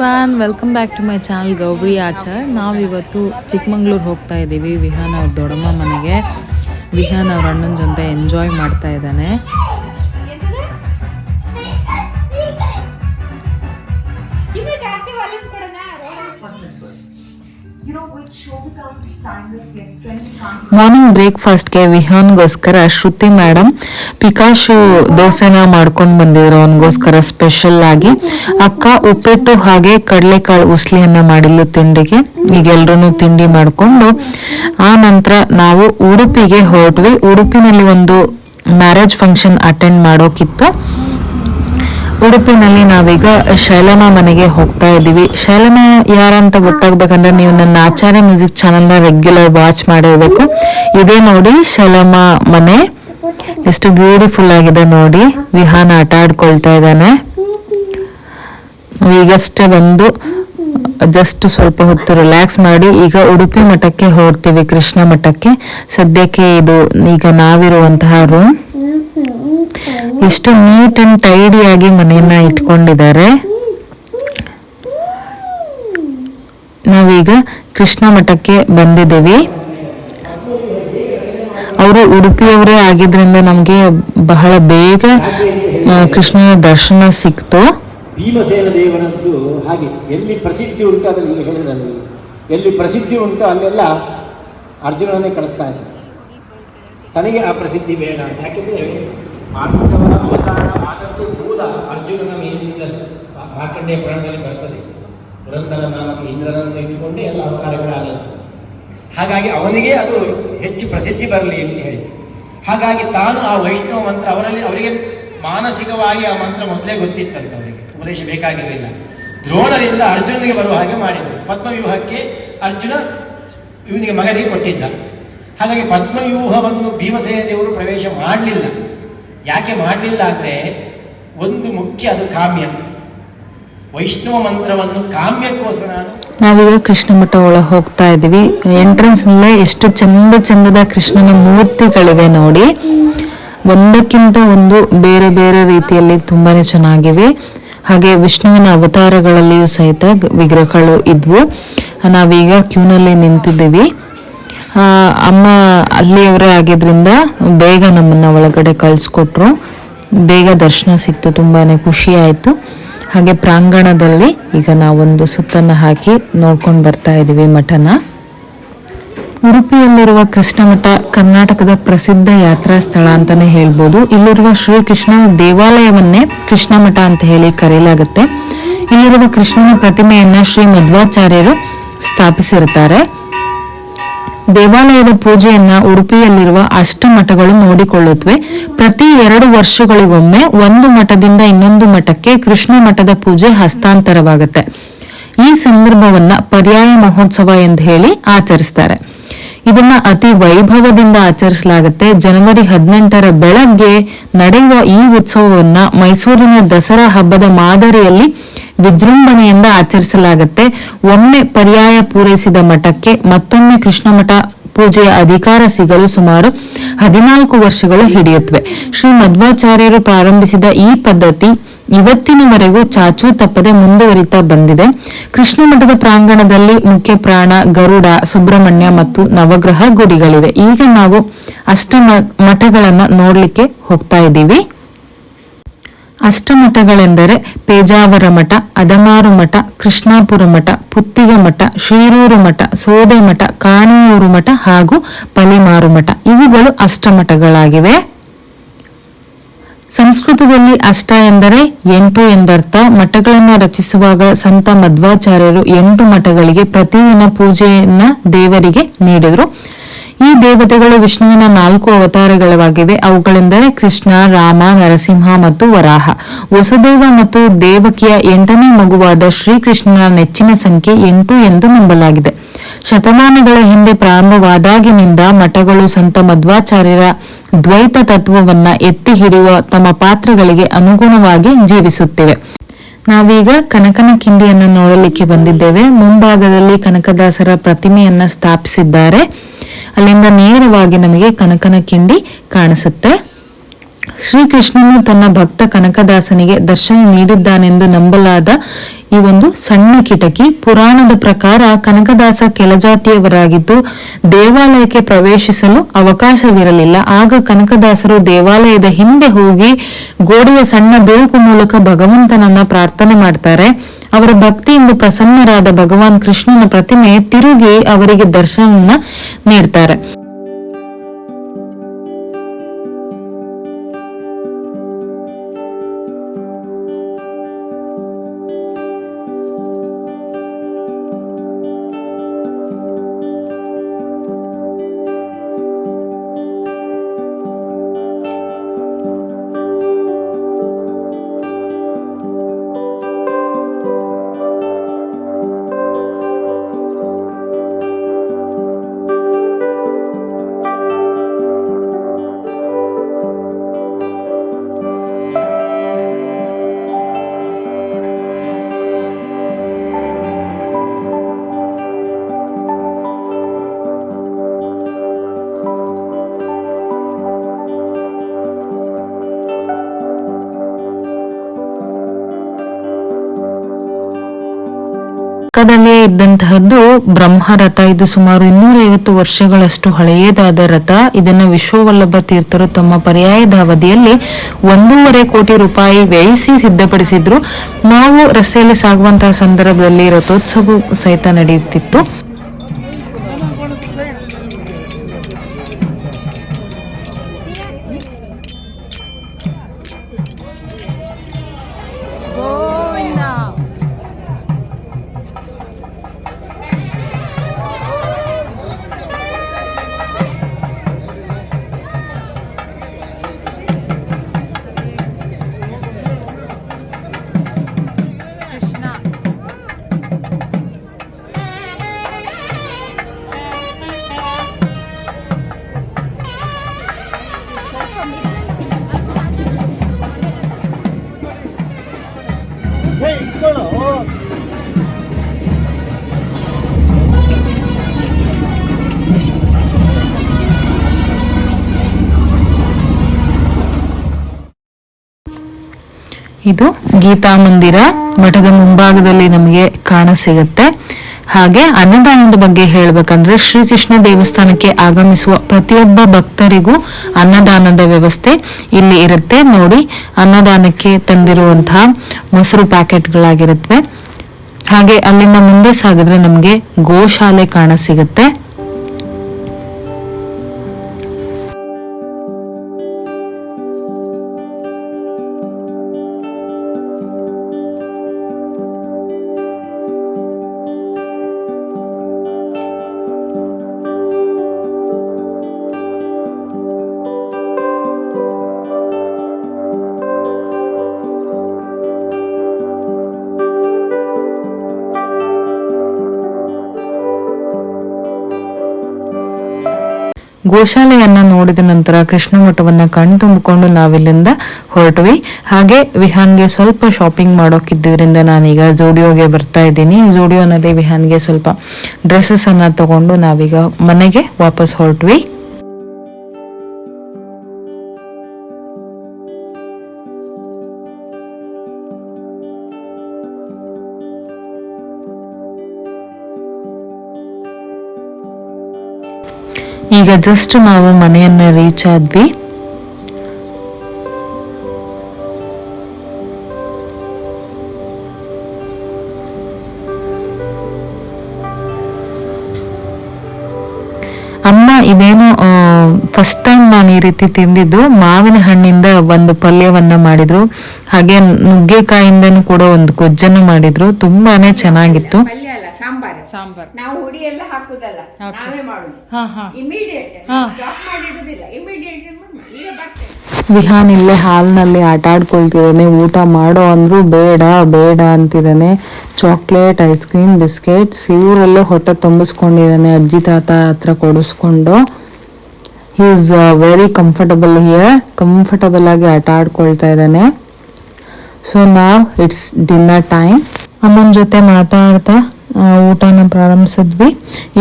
Everyone welcome back to my channel Gauri Achar ನಾವಿವತ್ತು ಚಿಕ್ಕಮಂಗ್ಳೂರು ಹೋಗ್ತಾ ಇದ್ದೀವಿ ವಿಹಾನ್ ಅವ್ರ ದೊಡ್ಡಮ್ಮ ಮನೆಗೆ. ವಿಹಾನ್ ಅವ್ರ ಅಣ್ಣನ ಜೊತೆ ಎಂಜಾಯ್ ಮಾಡ್ತಾ ಇದ್ದಾನೆ. ಮಾರ್ನಿಂಗ್ ಬ್ರೇಕ್ಫಾಸ್ಟ್ಗೆ ವಿಹಾನ್ಗೋಸ್ಕರ ಶ್ರುತಿ ಮೇಡಮ್ ಪಿಕಾಶು ದೋಸೆನ ಮಾಡ್ಕೊಂಡು ಬಂದಿದ್ರು. ಅವನಿಗೋಸ್ಕರ ಸ್ಪೆಷಲ್ ಆಗಿ ಅಕ್ಕ ಉಪ್ಪಿಟ್ಟು ಹಾಗೆ ಕಡಲೆಕಾಳು ಉಸ್ಲಿಯನ್ನ ಮಾಡಿಲ್ಲ ತಿಂಡಿಗೆ. ಈಗ ಎಲ್ರೂ ತಿಂಡಿ ಮಾಡಿಕೊಂಡು ಆ ನಂತರ ನಾವು ಉಡುಪಿಗೆ ಹೊರಟ್ವಿ. ಉಡುಪಿನಲ್ಲಿ ಒಂದು ಮ್ಯಾರೇಜ್ ಫಂಕ್ಷನ್ ಅಟೆಂಡ್ ಮಾಡೋಕಿತ್ತು. ಉಡುಪಿನಲ್ಲಿ ನಾವೀಗ ಶೈಲಮಾ ಮನೆಗೆ ಹೋಗ್ತಾ ಇದ್ದೀವಿ. ಶೈಲಮಾ ಯಾರಂತ ಗೊತ್ತಾಗ್ಬೇಕಂದ್ರೆ ನೀವು ನನ್ನ ಆಚಾರ್ಯ ಮ್ಯೂಸಿಕ್ ಚಾನಲ್ನ ರೆಗ್ಯುಲರ್ ವಾಚ್ ಮಾಡಿರ್ಬೇಕು. ಇದೇ ನೋಡಿ ಶೈಲಮಾ ಮನೆ. ಎಷ್ಟು ಬ್ಯೂಟಿಫುಲ್ ಆಗಿದೆ ನೋಡಿ. ವಿಹಾನ ಆಟ ಆಡ್ಕೊಳ್ತಾ ಇದ್ದಾನೆ. ಈಗಷ್ಟೇ ಬಂದು ಜಸ್ಟ್ ಸ್ವಲ್ಪ ಹೊತ್ತು ರಿಲ್ಯಾಕ್ಸ್ ಮಾಡಿ ಈಗ ಉಡುಪಿ ಮಠಕ್ಕೆ ಹೋಗ್ತೀವಿ, ಕೃಷ್ಣ ಮಠಕ್ಕೆ. ಸದ್ಯಕ್ಕೆ ಇದು ಈಗ ನಾವಿರುವಂತಹ ರೂಮ್ ಎಷ್ಟು ನೀಟ್ ಅಂಡ್ ಆಗಿ ಮನೆಯನ್ನ ಇಟ್ಕೊಂಡಿದ್ದಾರೆ. ನಾವೀಗ ಕೃಷ್ಣ ಮಠಕ್ಕೆ ಬಂದಿದ್ದೀವಿ. ಅವರು ಉಡುಪಿಯವರೇ ಆಗಿದ್ರಿಂದ ನಮಗೆ ಬಹಳ ಬೇಗ ಕೃಷ್ಣನ ದರ್ಶನ ಸಿಕ್ತು. ಭೀಮಸೇನ ದೇವನದ್ದು ಹಾಗೆ ಎಲ್ಲಿ ಪ್ರಸಿದ್ಧಿ ಉಂಟು ಅದನ್ನು ಈಗ ಹೇಳಿದ ಎಲ್ಲಿ ಪ್ರಸಿದ್ಧಿ ಉಂಟು ಅಲ್ಲೆಲ್ಲ ಅರ್ಜುನನೇ ಕಳಿಸ್ತಾ ಇದ್ದ ತನಗೆ ಆ ಪ್ರಸಿದ್ಧಿ ಬೇಡ. ಯಾಕೆಂದ್ರೆ ಪಾಂಡವರ ಅವತಾರ ಆದದ್ದು ಮೂಲ ಅರ್ಜುನನ ಮೇಲಿಂದ ಮಾರ್ಕಂಡೆಯ ಪ್ರಾಣದಲ್ಲಿ ಬರ್ತದೆ. ಪುರಂದರ ನಾಮಕ ಇಂದ್ರನನ್ನು ಇಟ್ಟುಕೊಂಡೇ ಎಲ್ಲ ಅವತಾರಗಳಾದದ್ದು ಹಾಗಾಗಿ ಅವನಿಗೆ ಅದು ಹೆಚ್ಚು ಪ್ರಸಿದ್ಧಿ ಬರಲಿ ಅಂತ ಹೇಳಿ. ಹಾಗಾಗಿ ತಾನು ಆ ವೈಷ್ಣವ ಮಂತ್ರ ಅವರಲ್ಲಿ ಅವರಿಗೆ ಮಾನಸಿಕವಾಗಿ ಆ ಮಂತ್ರ ಮೊದಲೇ ಗೊತ್ತಿತ್ತಂತ ಅವರಿಗೆ ಉಪದೇಶ ಬೇಕಾಗಿರಲಿಲ್ಲ. ದ್ರೋಣರಿಂದ ಅರ್ಜುನನಿಗೆ ಬರುವ ಹಾಗೆ ಮಾಡಿದರು. ಪದ್ಮವ್ಯೂಹಕ್ಕೆ ಅರ್ಜುನ ಇವನಿಗೆ ಮಗನಿಗೆ ಕೊಟ್ಟಿದ್ದ. ಹಾಗಾಗಿ ಪದ್ಮವ್ಯೂಹವನ್ನು ಭೀಮಸೇನ ದೇವರು ಪ್ರವೇಶ ಮಾಡಲಿಲ್ಲ. ಯಾಕೆ ಮಾಡಲಿಲ್ಲ ಅಂದರೆ ಒಂದು ಮುಖ್ಯ ಅದು ಕಾಮ್ಯ. ವೈಷ್ಣವ ಮಂತ್ರವನ್ನು ಕಾಮ್ಯಕ್ಕೋಸ್ಕರ ನಾನು ನಾವೀಗ ಕೃಷ್ಣ ಮಠ ಒಳಗೆ ಹೋಗ್ತಾ ಇದೀವಿ ಎಂಟ್ರೆನ್ಸ್ ನಲ್ಲೇ ಎಷ್ಟು ಚಂದ ಚಂದದ ಕೃಷ್ಣನ ಮೂರ್ತಿಗಳಿವೆ ನೋಡಿ. ಒಂದಕ್ಕಿಂತ ಒಂದು ಬೇರೆ ಬೇರೆ ರೀತಿಯಲ್ಲಿ ತುಂಬಾನೇ ಚೆನ್ನಾಗಿವೆ. ಹಾಗೆ ವಿಷ್ಣುವಿನ ಅವತಾರಗಳಲ್ಲಿಯೂ ಸಹಿತ ವಿಗ್ರಹಗಳು ಇದ್ವು. ನಾವೀಗ ಕ್ಯೂನಲ್ಲಿ ನಿಂತಿದ್ದೀವಿ. ಅಮ್ಮ ಅಲ್ಲಿಯವರೇ ಆಗಿದ್ರಿಂದ ಬೇಗ ನಮ್ಮನ್ನ ಒಳಗಡೆ ಕಳಿಸ್ಕೊಟ್ರು. ಬೇಗ ದರ್ಶನ ಸಿಕ್ತು, ತುಂಬಾನೇ ಖುಷಿ ಆಯ್ತು. ಹಾಗೆ ಪ್ರಾಂಗಣದಲ್ಲಿ ಈಗ ನಾವೊಂದು ಸುತ್ತನ್ನ ಹಾಕಿ ನೋಡ್ಕೊಂಡು ಬರ್ತಾ ಇದೀವಿ ಮಠನ. ಉಡುಪಿಯಲ್ಲಿರುವ ಕೃಷ್ಣ ಮಠ ಕರ್ನಾಟಕದ ಪ್ರಸಿದ್ಧ ಯಾತ್ರಾ ಸ್ಥಳ ಅಂತಾನೆ ಹೇಳ್ಬೋದು. ಇಲ್ಲಿರುವ ಶ್ರೀಕೃಷ್ಣ ದೇವಾಲಯವನ್ನೇ ಕೃಷ್ಣ ಮಠ ಅಂತ ಹೇಳಿ ಕರೆಯಲಾಗುತ್ತೆ. ಇಲ್ಲಿರುವ ಕೃಷ್ಣನ ಪ್ರತಿಮೆಯನ್ನ ಶ್ರೀ ಮಧ್ವಾಚಾರ್ಯರು ಸ್ಥಾಪಿಸಿರುತ್ತಾರೆ. ದೇವಾಲಯದ ಪೂಜೆಯನ್ನ ಉಡುಪಿಯಲ್ಲಿರುವ ಅಷ್ಟು ಮಠಗಳು ನೋಡಿಕೊಳ್ಳುತ್ತವೆ ಪ್ರತಿ ಎರಡು ವರ್ಷಗಳಿಗೊಮ್ಮೆ ಒಂದು ಮಠದಿಂದ ಇನ್ನೊಂದು ಮಠಕ್ಕೆ ಕೃಷ್ಣ ಮಠದ ಪೂಜೆ ಹಸ್ತಾಂತರವಾಗುತ್ತೆ. ಈ ಸಂದರ್ಭವನ್ನ ಪರ್ಯಾಯ ಮಹೋತ್ಸವ ಎಂದು ಹೇಳಿ ಆಚರಿಸ್ತಾರೆ. ಇದನ್ನ ಅತಿ ವೈಭವದಿಂದ ಆಚರಿಸಲಾಗುತ್ತೆ. ಜನವರಿ ಹದಿನೆಂಟರ ಬೆಳಗ್ಗೆ ನಡೆಯುವ ಈ ಉತ್ಸವವನ್ನ ಮೈಸೂರಿನ ದಸರಾ ಹಬ್ಬದ ಮಾದರಿಯಲ್ಲಿ ವಿಜೃಂಭಣೆಯಿಂದ ಆಚರಿಸಲಾಗುತ್ತೆ. ಒಮ್ಮೆ ಪರ್ಯಾಯ ಪೂರೈಸಿದ ಮಠಕ್ಕೆ ಮತ್ತೊಮ್ಮೆ ಕೃಷ್ಣ ಮಠ ಪೂಜೆಯ ಅಧಿಕಾರ ಸಿಗಲು ಸುಮಾರು ಹದಿನಾಲ್ಕು ವರ್ಷಗಳು ಹಿಡಿಯುತ್ತವೆ. ಶ್ರೀ ಮಧ್ವಾಚಾರ್ಯರು ಪ್ರಾರಂಭಿಸಿದ ಈ ಪದ್ಧತಿ ಇವತ್ತಿನವರೆಗೂ ಚಾಚೂ ತಪ್ಪದೆ ಮುಂದುವರಿತಾ ಬಂದಿದೆ. ಕೃಷ್ಣ ಮಠದ ಪ್ರಾಂಗಣದಲ್ಲಿ ಮುಖ್ಯ ಪ್ರಾಣ ಗರುಡ, ಸುಬ್ರಹ್ಮಣ್ಯ ಮತ್ತು ನವಗ್ರಹ ಗುಡಿಗಳಿವೆ. ಈಗ ನಾವು ಅಷ್ಟ ಮಠಗಳನ್ನ ನೋಡ್ಲಿಕ್ಕೆ ಹೋಗ್ತಾ ಇದ್ದೀವಿ. ಅಷ್ಟಮಠಗಳೆಂದರೆ ಪೇಜಾವರ ಮಠ, ಅದಮಾರು ಮಠ, ಕೃಷ್ಣಾಪುರ ಮಠ, ಪುತ್ತಿಗ ಮಠ, ಶ್ರೀರೂರು ಮಠ, ಸೋದೆ ಮಠ, ಕಾಣಿಯೂರು ಮಠ ಹಾಗೂ ಪಲಿಮಾರು ಮಠ. ಇವುಗಳು ಅಷ್ಟಮಠಗಳಾಗಿವೆ. ಸಂಸ್ಕೃತದಲ್ಲಿ ಅಷ್ಟ ಎಂದರೆ ಎಂಟು ಎಂದರ್ಥ. ಮಠಗಳನ್ನು ರಚಿಸುವಾಗ ಸಂತ ಮಧ್ವಾಚಾರ್ಯರು ಎಂಟು ಮಠಗಳಿಗೆ ಪ್ರತಿದಿನ ಪೂಜೆಯನ್ನ ದೇವರಿಗೆ ನೀಡಿದರು. ಈ ದೇವತೆಗಳು ವಿಷ್ಣುವಿನ ನಾಲ್ಕು ಅವತಾರಗಳಾಗಿವೆ. ಅವುಗಳೆಂದರೆ ಕೃಷ್ಣ, ರಾಮ, ನರಸಿಂಹ ಮತ್ತು ವರಾಹ. ವಸುದೇವ ಮತ್ತು ದೇವಕಿಯ ಎಂಟನೇ ಮಗುವಾದ ಶ್ರೀಕೃಷ್ಣನ ನೆಚ್ಚಿನ ಸಂಖ್ಯೆ ಎಂಟು ಎಂದು ನಂಬಲಾಗಿದೆ. ಶತಮಾನಗಳ ಹಿಂದೆ ಪ್ರಾರಂಭವಾದಾಗಿನಿಂದ ಮಠಗಳು ಸಂತ ಮಧ್ವಾಚಾರ್ಯರ ದ್ವೈತ ತತ್ವವನ್ನ ಎತ್ತಿ ಹಿಡಿಯುವ ತಮ್ಮ ಪಾತ್ರಗಳಿಗೆ ಅನುಗುಣವಾಗಿ ಜೀವಿಸುತ್ತಿವೆ. ನಾವೀಗ ಕನಕನ ಕಿಂಡಿಯನ್ನು ನೋಡಲಿಕ್ಕೆ ಬಂದಿದ್ದೇವೆ. ಮುಂಭಾಗದಲ್ಲಿ ಕನಕದಾಸರ ಪ್ರತಿಮೆಯನ್ನ ಸ್ಥಾಪಿಸಿದ್ದಾರೆ. ಅಲ್ಲಿಂದ ನೇರವಾಗಿ ನಮಗೆ ಕನಕನ ಕಿಂಡಿ ಕಾಣಿಸುತ್ತೆ. ಶ್ರೀಕೃಷ್ಣನು ತನ್ನ ಭಕ್ತ ಕನಕದಾಸನಿಗೆ ದರ್ಶನ ನೀಡಿದ್ದಾನೆಂದು ನಂಬಲಾದ ಈ ಒಂದು ಸಣ್ಣ ಕಿಟಕಿ ಪುರಾಣದ ಪ್ರಕಾರ ಕನಕದಾಸ ಕೆಳಜಾತಿಯವರಾಗಿದ್ದು ದೇವಾಲಯಕ್ಕೆ ಪ್ರವೇಶಿಸಲು ಅವಕಾಶವಿರಲಿಲ್ಲ. ಆಗ ಕನಕದಾಸರು ದೇವಾಲಯದ ಹಿಂದೆ ಹೋಗಿ ಗೋಡೆಯ ಸಣ್ಣ ಬೆಳಕು ಮೂಲಕ ಭಗವಂತನನ್ನ ಪ್ರಾರ್ಥನೆ ಮಾಡ್ತಾರೆ. ಅವರ ಭಕ್ತಿಯಿಂದ ಪ್ರಸನ್ನರಾದ ಭಗವಾನ್ ಕೃಷ್ಣನ ಪ್ರತಿಮೆ ತಿರುಗಿ ಅವರಿಗೆ ದರ್ಶನ ನೀಡ್ತಾರೆ. ಪಕ್ಕದಲ್ಲೇ ಇದ್ದಂತಹದ್ದು ಬ್ರಹ್ಮರಥ. ಇದು ಸುಮಾರು ಇನ್ನೂರೈವತ್ತು ವರ್ಷಗಳಷ್ಟು ಹಳೆಯದಾದ ರಥ. ಇದನ್ನ ವಿಶ್ವವಲ್ಲಭ ತೀರ್ಥರು ತಮ್ಮ ಪರ್ಯಾಯದ ಅವಧಿಯಲ್ಲಿ ಒಂದೂವರೆ ಕೋಟಿ ರೂಪಾಯಿ ವ್ಯಯಿಸಿ ಸಿದ್ಧಪಡಿಸಿದ್ರು. ನಾವು ರಸ್ತೆಯಲ್ಲಿ ಸಾಗುವಂತಹ ಸಂದರ್ಭದಲ್ಲಿ ರಥೋತ್ಸವ ಸಹಿತ ನಡೆಯುತ್ತಿತ್ತು. ಇದು ಗೀತಾ ಮಂದಿರ ಮಠದ ಮುಂಭಾಗದಲ್ಲಿ ನಮಗೆ ಕಾಣ ಸಿಗುತ್ತೆ. ಹಾಗೆ ಅನ್ನದಾನದ ಬಗ್ಗೆ ಹೇಳ್ಬೇಕಂದ್ರೆ ಶ್ರೀಕೃಷ್ಣ ದೇವಸ್ಥಾನಕ್ಕೆ ಆಗಮಿಸುವ ಪ್ರತಿಯೊಬ್ಬ ಭಕ್ತರಿಗೂ ಅನ್ನದಾನದ ವ್ಯವಸ್ಥೆ ಇಲ್ಲಿ ಇರುತ್ತೆ. ನೋಡಿ, ಅನ್ನದಾನಕ್ಕೆ ತಂದಿರುವಂತಹ ಮೊಸರು ಪ್ಯಾಕೆಟ್ಗಳಾಗಿರುತ್ತವೆ. ಹಾಗೆ ಅಲ್ಲಿಂದ ಮುಂದೆ ಸಾಗಿದ್ರೆ ನಮಗೆ ಗೋಶಾಲೆ ಕಾಣ ಸಿಗುತ್ತೆ. ಗೋಶಾಲೆಯನ್ನ ನೋಡಿದ ನಂತರ ಕೃಷ್ಣ ಮಠವನ್ನ ಕಣ್ ತುಂಬಿಕೊಂಡು ನಾವಿಲ್ಲಿಂದ ಹೊರಟ್ವಿ. ಹಾಗೆ ವಿಹಾನ್ಗೆ ಸ್ವಲ್ಪ ಶಾಪಿಂಗ್ ಮಾಡೋಕಿದ್ದರಿಂದ ನಾನೀಗ ಜೋಡಿಯೋಗೆ ಬರ್ತಾ ಇದ್ದೀನಿ. ಜೋಡಿಯೋನಲ್ಲಿ ವಿಹಾನ್ಗೆ ಸ್ವಲ್ಪ ಡ್ರೆಸ್ಸಸ್ ಅನ್ನ ತಗೊಂಡು ನಾವೀಗ ಮನೆಗೆ ವಾಪಸ್ ಹೊರಟ್ವಿ. ಈಗ ಜಸ್ಟ್ ನಾವು ಮನೆಯನ್ನ ರೀಚ್ ಆದ್ವಿ. ಅಮ್ಮ ಇದೇನು ಫಸ್ಟ್ ಟೈಮ್ ನಾನು ಈ ರೀತಿ ತಿಂದಿದ್ದು, ಮಾವಿನ ಹಣ್ಣಿಂದ ಒಂದು ಪಲ್ಯವನ್ನ ಮಾಡಿದ್ರು. ಹಾಗೆ ನುಗ್ಗೆಕಾಯಿಂದನೂ ಕೂಡ ಒಂದು ಗೊಜ್ಜನ್ನು ಮಾಡಿದ್ರು. ತುಂಬಾನೇ ಚೆನ್ನಾಗಿತ್ತು. ಸಾಂಬಾರ್. ನಾವು ಹುಡಿ ಎಲ್ಲ ಹಾಕುದಲ್ಲ ನಾವೇ ಮಾಡುದು. Immediate stop ಮಾಡಿಡುದಿಲ್ಲ. ಇಮಿಡಿಯೇಟ್ ಈಗ ಬರ್ತೇನೆ. ವಿಹಾನ್ ಇಲ್ಲೇ ಹಾಲ್ನಲ್ಲಿ ಆಟ ಆಡ್ಕೊಳ್ತಿದ್ದಾನೆ ಊಟ ಮಾಡೋ ಅಂದ್ರು ಬೇಡ ಬೇಡ ಅಂತಿದ್ದಾನೆ. ಚಾಕ್ಲೇಟ್ ಐಸ್ ಕ್ರೀಮ್ ಬಿಸ್ಕೆಟ್ಸ್ ಇವರಲ್ಲೇ ಹೊಟ್ಟೆ ತುಂಬಿಸ್ಕೊಂಡಿದ್ದಾನೆ ಅಜ್ಜಿ ತಾತ ಹತ್ರ ಕೊಡಿಸ್ಕೊಂಡು. He is very comfortable here comfortable ಆಗಿ ಆಟ ಆಡ್ಕೊಳ್ತಾ ಇದ್ದಾನೆ. ಸೊ ನಾವ್ ಇಟ್ಸ್ ಡಿನ್ನರ್ ಟೈಮ್ ಅಮ್ಮನ ಜೊತೆ ಮಾತಾಡ್ತಾ ಊಟನ ಪ್ರಾರಂಭಿಸಿದ್ವಿ.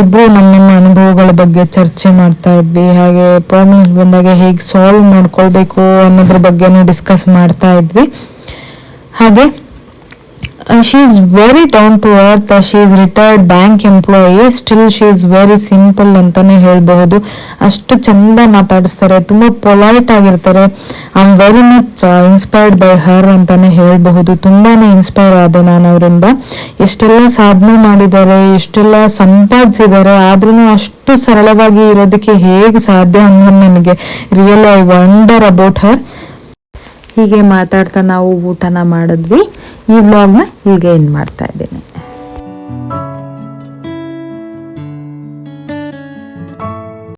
ಇಬ್ರು ನಮ್ಮ ನಮ್ಮ ಅನುಭವಗಳ ಬಗ್ಗೆ ಚರ್ಚೆ ಮಾಡ್ತಾ ಇದ್ವಿ. ಹಾಗೆ ಪ್ರಾಬ್ಲಮ್ಸ್ ಬಂದಾಗ ಹೇಗೆ ಸಾಲ್ವ್ ಮಾಡ್ಕೊಳ್ಬೇಕು ಅನ್ನೋದ್ರ ಬಗ್ಗೆನೂ ಡಿಸ್ಕಸ್ ಮಾಡ್ತಾ ಇದ್ವಿ. ಹಾಗೆ she is very down to earth she is retired bank employee still she is very simple ಅಂತಾನೆ ಹೇಳಬಹುದು. ಅಷ್ಟು ಚಂದ ಮಾತಾಡಿಸ್ತಾರೆ. ತುಂಬ ಪೊಲೈಟ್ ಆಗಿರ್ತಾರೆ. I am very much inspired by her ಅಂತಾನೆ ಹೇಳಬಹುದು. ತುಂಬಾನೇ ಇನ್ಸ್ಪೈರ್ ಆದೆ ನಾನು ಅವರಿಂದ. ಎಷ್ಟೆಲ್ಲ ಸಾಧನೆ ಮಾಡಿದ್ದಾರೆ, ಎಷ್ಟೆಲ್ಲ ಸಂಪಾದಿಸಿದ್ದಾರೆ ಆದ್ರೂ ಅಷ್ಟು ಸರಳವಾಗಿ ಇರೋದಕ್ಕೆ ಹೇಗೆ ಸಾಧ್ಯ ಅನ್ನೋದು ನನಗೆ real I wonder about her ಹೀಗೆ ಮಾತಾಡ್ತಾ ನಾವು ಊಟನ ಮಾಡಿದ್ವಿ. ಈ ವ್ಲಾಗ್ನ ಹೀಗೆ ಏನು ಮಾಡ್ತಾ ಇದ್ದೇನೆ.